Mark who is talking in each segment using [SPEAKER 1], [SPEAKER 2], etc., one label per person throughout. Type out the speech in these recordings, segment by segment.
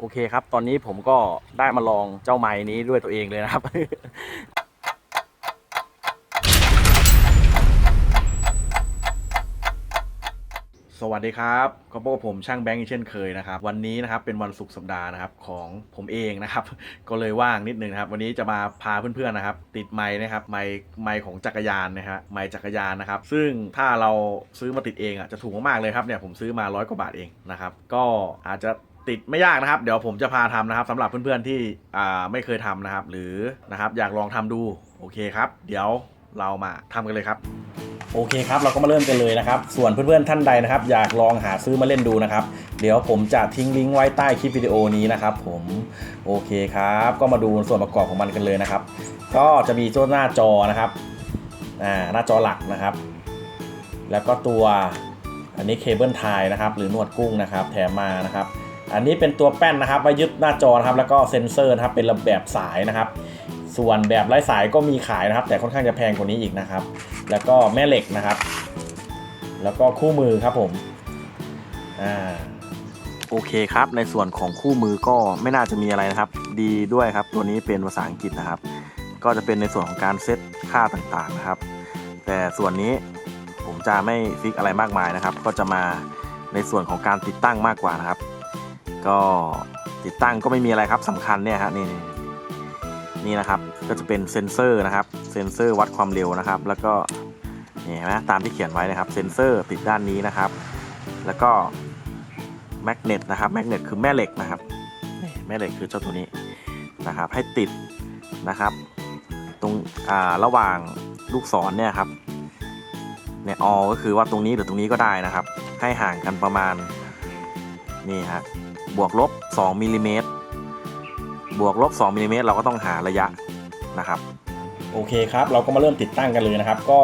[SPEAKER 1] โอเคครับ ตอนนี้ผมก็ได้มาลองเจ้าไม้นี้ด้วยตัวเองเลยนะครับ สวัสดีครับก็พบกับผมช่างแบงค์อีกเช่นเคยนะครับ วันนี้นะครับเป็นวันศุกร์สัปดาห์นะครับของผมเองนะครับ ก็เลยว่างนิดนึงนะครับ วันนี้จะมาพาเพื่อนๆนะครับ ติดไม้นะครับไม้ไม้ของจักรยานนะฮะไม้จักรยานนะครับ ซึ่งถ้าเราซื้อมาติดเองอะจะถูกมากๆเลยครับเนี่ยผมซื้อมาร้อยกว่าบาทเองนะครับ ก็อาจจะ ติดไม่ยากนะครับ เดี๋ยวผมจะพาทำนะครับสำหรับเพื่อนๆที่ไม่เคยทำนะครับ หรือนะครับอยากลองทำดูโอเคครับ เดี๋ยวเรามาทำกันเลยครับโอเคครับเราก็มาเริ่มกันเลยนะครับ ส่วนเพื่อนๆท่านใดนะครับ อยากลองหาซื้อมาเล่นดูนะครับ เดี๋ยวผมจะทิ้งลิงก์ไว้ใต้คลิปวิดีโอนี้นะครับ ผมโอเคครับ ก็มาดูส่วนประกอบของมันกันเลยนะครับ ก็จะมีตัวหน้าจอนะครับอ่าหน้าจอหลักนะครับ แล้วก็ตัวอันนี้เคเบิลไทยนะครับ หรือหนวดกุ้งนะครับ แถมมานะครับ อันนี้เป็นตัวแป้นนะครับไว้ยึดหน้าจอนะครับแล้วก็เซ็นเซอร์นะครับเป็นระแบบสายนะครับ ส่วนแบบไร้สายก็มีขายนะครับ แต่ค่อนข้างจะแพงกว่านี้อีกนะครับ แล้วก็แม่เหล็กนะครับ แล้วก็คู่มือครับผมอ่าโอเคครับ ในส่วนของคู่มือก็ไม่น่าจะมีอะไรนะครับ ดีด้วยครับ ตัวนี้เป็นภาษาอังกฤษนะครับ ก็จะเป็นในส่วนของการเซตค่าต่างๆนะครับ แต่ส่วนนี้ผมจะไม่ฟิกอะไรมากมายนะครับ ก็จะมาในส่วนของการติดตั้งมากกว่านะครับ ก็ติดตั้งก็ไม่มีอะไรครับสำคัญเนี่ยฮะนี่นี่นี่นะครับก็จะเป็นเซ็นเซอร์นะครับเซ็นเซอร์วัดความเร็วนะครับ แล้วก็นี่เห็นไหมตามที่เขียนไว้นะครับเซ็นเซอร์ติดด้านนี้นะครับ แล้วก็แมกเนตนะครับแมกเนตคือแม่เหล็กนะครับแม่เหล็กคือเจ้าตัวนี้นะครับ ให้ติดนะครับ ตรงอ่าระหว่างลูกศรเนี่ยครับเนี่ยออก็คือว่าตรงนี้หรือตรงนี้ก็ได้นะครับ ให้ห่างกันประมาณนี่ฮะ บวกลบ2มิลลิเมตรบวกลบ2มิลลิเมตรเราก็ต้องหาระยะนะครับโอเคครับ เราก็มาเริ่มติดตั้งกันเลยนะครับ ก็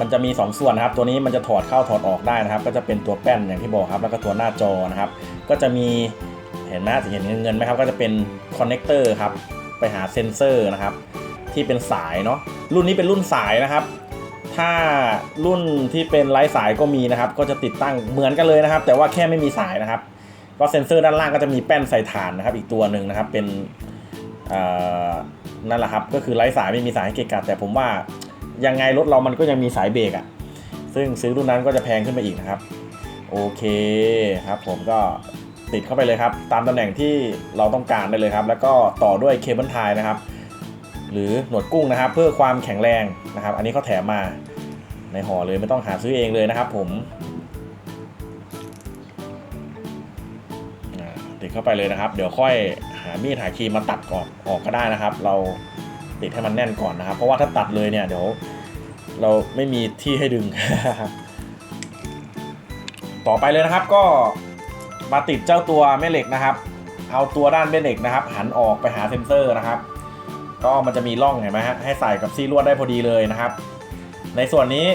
[SPEAKER 1] มันจะมี 2 ส่วนนะครับ ตัวนี้มันจะถอดเข้าถอดออกได้นะครับ ก็จะเป็นตัวแป้นอย่างที่บอกครับ แล้วก็ตัวหน้าจอนะครับ ก็จะมีเห็นไหมเห็นเงินไหมครับ ก็จะเป็นคอนเนคเตอร์ครับ ไปหาเซนเซอร์นะครับ ที่เป็นสายเนาะ รุ่นนี้เป็นรุ่นสายนะครับ ถ้ารุ่นที่เป็นไร้สายก็มีนะครับ ก็จะติดตั้งเหมือนกันเลยนะครับ แต่ว่าแค่ไม่มีสายนะครับ ก็เซ็นเซอร์ด้านล่างก็จะมีแป้นใส่ฐานนะครับ อีกตัวหนึ่งนะครับเป็นนั่นแหละครับก็คือไร้สายไม่มีสายให้เกะกะแต่ผมว่ายังไงรถเรามันก็ยังมีสายเบรกอะ่ะซึ่งซื้อรุ่นนั้นก็จะแพงขึ้นไปอีกนะครับ โอเคครับ ผมก็ติดเข้าไปเลยครับ ตามตำแหน่งที่เราต้องการได้เลยครับ แล้วก็ต่อด้วยเคเบิลไทยนะครับ หรือหนวดกุ้งนะครับ เพื่อความแข็งแรงนะครับ อันนี้เขาแถมมาในห่อเลยไม่ต้องหาซื้อเองเลยนะครับ ผม เข้าไปเลยนะครับ เดี๋ยวค่อยหามีดหาครีมมาตัดก่อนออกก็ได้นะครับ เราติดให้มันแน่นก่อนนะครับ เพราะว่าถ้าตัดเลยเนี่ยเดี๋ยวเราไม่มีที่ให้ดึง ต่อไปเลยนะครับก็มาติดเจ้าตัวแม่เหล็กนะครับ เอาตัวด้านแม่เหล็กนะครับ หันออกไปหาเซนเซอร์นะครับ ก็มันจะมีร่องเห็นไหมฮะให้ใส่กับซี่ลวดได้พอดีเลยนะครับ ในส่วนนี้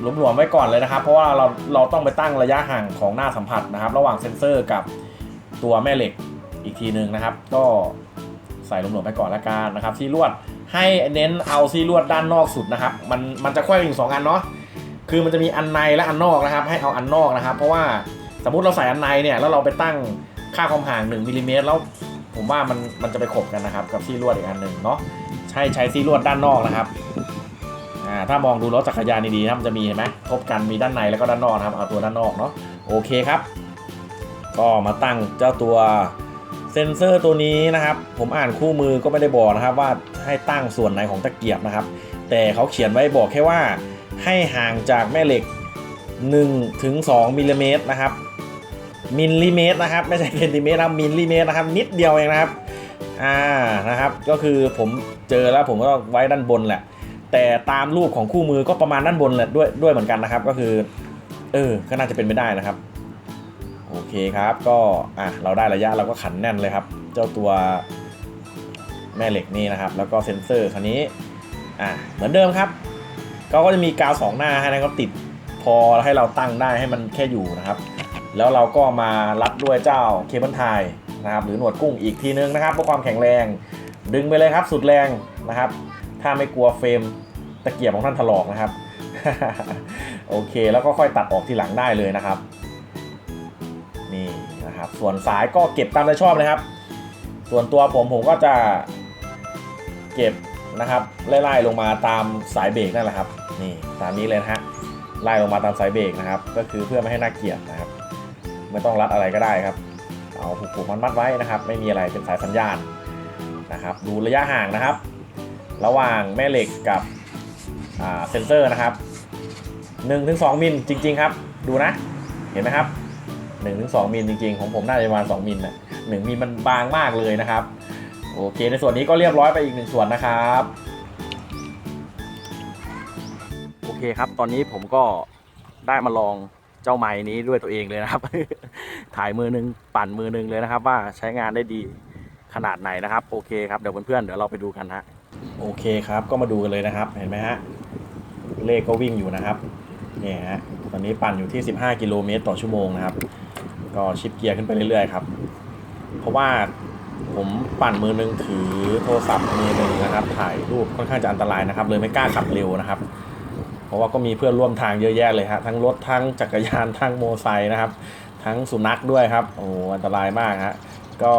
[SPEAKER 1] หลวมๆไว้ก่อนเลยนะครับ เพราะว่าเราเราต้องไปตั้งระยะห่างของหน้าสัมผัสนะครับ ระหว่างเซนเซอร์กับ ตัวแม่เหล็กอีกทีหนึ่งนะครับ ก็ใส่หลวมๆไปก่อนละกันนะครับซี่ลวดให้เน้นเอาซี่ลวดด้านนอกสุดนะครับ มันมันจะค่อยอยู่สองอันเนาะคือมันจะมีอันในและอันนอกนะครับ ให้เอาอันนอกนะครับ เพราะว่าสมมุติเราใส่อันในเนี่ยแล้วเราไปตั้งค่าความห่าง1มิลลิเมตรแล้วผมว่ามันมันจะไปขบกันนะครับ กับซี่ลวดอีกอันหนึ่งเนาะใช้ใช้ซี่ลวดด้านนอกนะครับอ่าถ้ามองดูรถจักรยานดีๆนะมันจะมีเห็นไหมทบกันมีด้านในแล้วก็ด้านนอกนะครับเอาตัวด้านนอกเนาะโอเคครับ ก็มาตั้งเจ้าตัวเซ็นเซอร์ตัวนี้นะครับ ผมอ่านคู่มือก็ไม่ได้บอกนะครับ ว่าให้ตั้งส่วนไหนของตะเกียบนะครับ แต่เขาเขียนไว้บอกแค่ว่า ให้ห่างจากแม่เหล็ก1ถึง2มิลลิเมตรนะครับมิลลิเมตรนะครับไม่ใช่เซนติเมตรนะมิลลิเมตรนะครับ นิดเดียวเองนะครับอ่านะครับ ก็คือผมเจอแล้วผมก็ไว้ด้านบนแหละ แต่ตามรูปของคู่มือก็ประมาณด้านบนแหละด้วยด้วยเหมือนกันนะครับ ก็คือ เออก็น่าจะเป็นไม่ได้นะครับ โอเคครับก็อะเราได้ระยะเราก็ขันแน่นเลยครับ เจ้าตัวแม่เหล็กนี่นะครับ แล้วก็เซ็นเซอร์คันนี้อะเหมือนเดิมครับก็จะมีกาวสองหน้าให้นะครับติดพอให้เราตั้งได้ให้มันแค่อยู่นะครับ แล้วเราก็มารัดด้วยเจ้าเคเบิลไทยนะครับ หรือหนวดกุ้งอีกทีนึงนะครับเพื่อความแข็งแรง ดึงไปเลยครับ สุดแรงนะครับ ถ้าไม่กลัวเฟรมตะเกียบของท่านถลอกนะครับ โอเค แล้วก็ค่อยตัดออกทีหลังได้เลยนะครับ นะครับ ส่วนสายก็เก็บตามใจชอบเลยครับ ส่วนตัวผมผมก็จะเก็บนะครับไล่ๆลงมาตามสายเบรกนั่นแหละครับ นี่ตามนี้เลยนะฮะไล่ลงมาตามสายเบรกนะครับ ก็คือเพื่อไม่ให้น่าเกลียดนะครับ ไม่ต้องรัดอะไรก็ได้ครับ เอาผูกๆมันมัดไว้นะครับ ไม่มีอะไรเป็นสายสัญญาณนะครับ ดูระยะห่างนะครับ ระหว่างแม่เหล็กกับเซนเซอร์นะครับ1-2มิลจริง ๆ ครับ ดูนะ เห็นไหมครับ 1-2มิลจริงๆ ของผมน่าจะประมาณ2มิลนะ1มิลมันบางมากเลยนะครับ โอเค ในส่วนนี้ก็เรียบร้อยไปอีกหนึ่งส่วนนะครับ โอเคครับ ตอนนี้ผมก็ได้มาลองเจ้าไม้นี้ด้วยตัวเองเลยนะครับ ถ่ายมือหนึงปั่นมือหนึงเลยนะครับ ว่าใช้งานได้ดีขนาดไหนนะครับ โอเคครับเดี๋ยวเพื่อนๆเดี๋ยวเราไปดูกันฮะโอเคครับก็มาดูกันเลยนะครับเห็นไหมฮะเลขก็วิ่งอยู่นะครับเนี่ยฮะตอนนี้ปั่นอยู่ที่ 15 กิโลเมตรต่อชั่วโมงนะครับ ก็ชิปเกียร์ขึ้นไปเรื่อยๆครับ เพราะว่าผมปั่นมือหนึงถือโทรศัพท์มือหนึงนะครับ ถ่ายรูปค่อนข้างจะอันตรายนะครับ เลยไม่กล้าขับเร็วนะครับ เพราะว่าก็มีเพื่อนร่วมทางเยอะแยะเลยฮะทั้งรถทั้งจักรยานทั้งโมไซค์นะครับ ทั้งสุนัขด้วยครับโอ้อันตรายมากฮะก็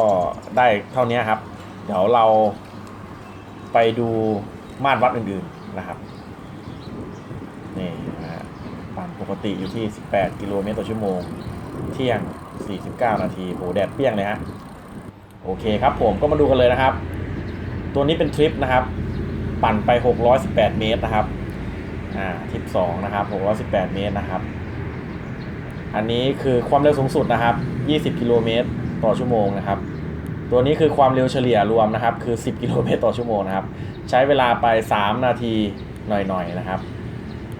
[SPEAKER 1] ได้เท่านี้ครับ เดี๋ยวเราไปดูมาตรวัดอื่นๆนะครับนี่นะฮะปั่นปกติอยู่ที่ 18 กิโลเมตรต่อชั่วโมง เที่ยง 49 นาทีโหแดดเปี้ยงเลยฮะโอเคครับผมก็มาดูกันเลยนะครับ ตัวนี้เป็นทริปนะครับ ปั่นไป 618 เมตรนะครับอ่าทริป2นะครับ 618 เมตรนะครับ อันนี้คือความเร็วสูงสุดนะครับ 20 กิโลเมตรต่อชั่วโมงนะครับ ตัวนี้คือความเร็วเฉลี่ยรวมนะครับ คือ 10 กิโลเมตรต่อชั่วโมงนะครับ ใช้เวลาไป 3 นาทีหน่อยๆนะครับ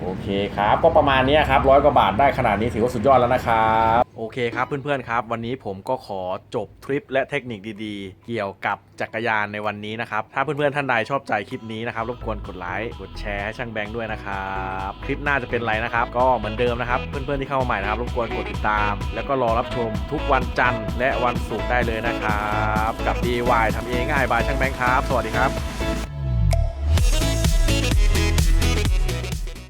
[SPEAKER 1] โอเคครับ ก็ประมาณนี้ครับร้อยกว่าบาทได้ขนาดนี้ถือว่าสุดยอดแล้วนะครับโอเคครับเพื่อนๆครับ วันนี้ผมก็ขอจบทริปและเทคนิคดีๆ เกี่ยวกับจักรยานในวันนี้นะครับ ถ้าเพื่อนๆท่านใดชอบใจคลิปนี้นะครับรบกวนกดไลค์กดแชร์ให้ช่างแบงค์ด้วยนะครับคลิปหน้าจะเป็นไรนะครับ ก็เหมือนเดิมนะครับ เพื่อนๆที่เข้ามาใหม่นะครับรบกวนกดติดตาม แล้วก็รอรับชมทุกวันจันทร์และวันศุกร์ได้เลยนะครับกับ DIY ทำเองง่ายบายช่างแบงค์ครับ สวัสดีครับ